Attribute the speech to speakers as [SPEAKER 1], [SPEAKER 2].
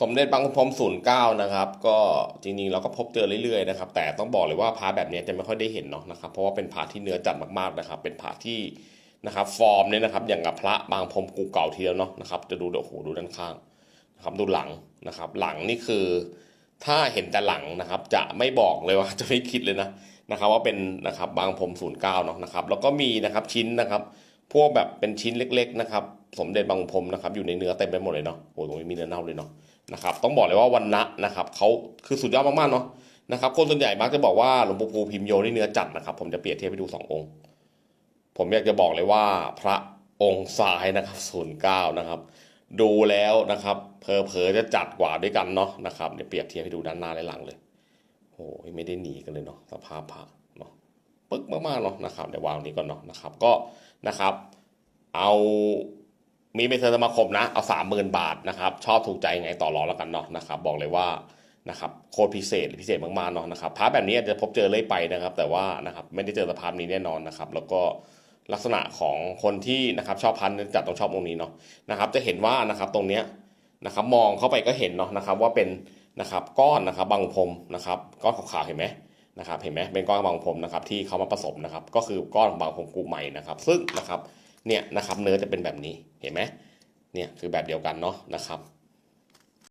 [SPEAKER 1] สมเด็จบางขุนพรมศูนย์เก้านะครับ ก็จริงๆเราก็พบเจอเรื่อยๆนะครับ แต่ต้องบอกเลยว่าพระแบบนี้จะไม่ค่อยได้เห็นเนาะนะครับ เพราะว่าเป็นพระที่เนื้อจัดมากๆนะครับ เป็นพระที่นะครับฟอร์มเนี่ยนะครับ อย่างกับพระบางพรมกูเก่าทีเดียวเนาะนะครับ จะดูโอ้โหดูด้านข้างนะครับ ดูหลังนะครับ หลังนี่คือ ถ้าเห็นแต่หลังนะครับ จะไม่บอกเลยว่าจะไม่คิดเลยนะนะครับ ว่าเป็นนะครับบางพรมศูนย์เก้าเนาะนะครับ แล้วก็มีนะครับชิ้นนะครับ พวกแบบเป็นชิ้นเล็ก ๆ นะครับ สมเด็จบางพรมนะครับอยู่ในเนื้อเต็มไปหมดเลยเนาะโอ้โหตรงนี้มีเนื้อเน่าเลยเนาะนะครับต้องบอกเลยว่าวันนะนะครับเขาคือสุดยอดมากๆเนาะนะครับคนส่วนใหญ่มักจะบอกว่าหลวงปู่ภูพิมโยนี่เนื้อจัดนะครับ ผมจะเปรียบเทียบให้ดูสององค์ ผมอยากจะบอกเลยว่าพระองค์ซ้ายนะครับศูนย์เก้านะครับ ดูแล้วนะครับเพอเพอจะจัดกว่าด้วยกันเนาะนะครับเดี๋ยวเปรียบเทียบให้ดูด้านหน้าและหลังเลยโอ้ยไม่ได้หนีกันเลยเนาะสภาพพระเนาะปึ๊กมากๆเนาะนะครับเดี๋ยววางนี้ก่อนเนาะนะครับ ก็นะครับ เอา มีเป็นเซอร์สมาคมนะ เอาสามหมื่นบาทนะครับ ชอบถูกใจไงต่อรองแล้วกันเนาะนะครับ บอกเลยว่านะครับโคตรพิเศษพิเศษมากๆเนาะนะครับพระแบบนี้อาจจะพบเจอเลยไปนะครับ แต่ว่านะครับไม่ได้เจอสภาพนี้แน่นอนนะครับ แล้วก็ลักษณะของคนที่นะครับชอบพันจัดต้องชอบองค์นี้เนาะนะครับ จะเห็นว่านะครับตรงเนี้ยนะครับ มองเข้าไปก็เห็นเนาะนะครับ ว่าเป็นนะครับก้อนนะครับบางพรมนะครับก้อนขาวๆเห็นไหมนะครับ เห็นไหมเป็นก้อนบางพรมนะครับ ที่เขามาผสมนะครับ ก็คือก้อนของบางพรมกูใหม่นะครับ ซึ่งนะครับ เนี่ยนะครับเนื้อจะเป็นแบบนี้เห็นไหมเนี่ยคือแบบเดียวกันเนาะนะครับ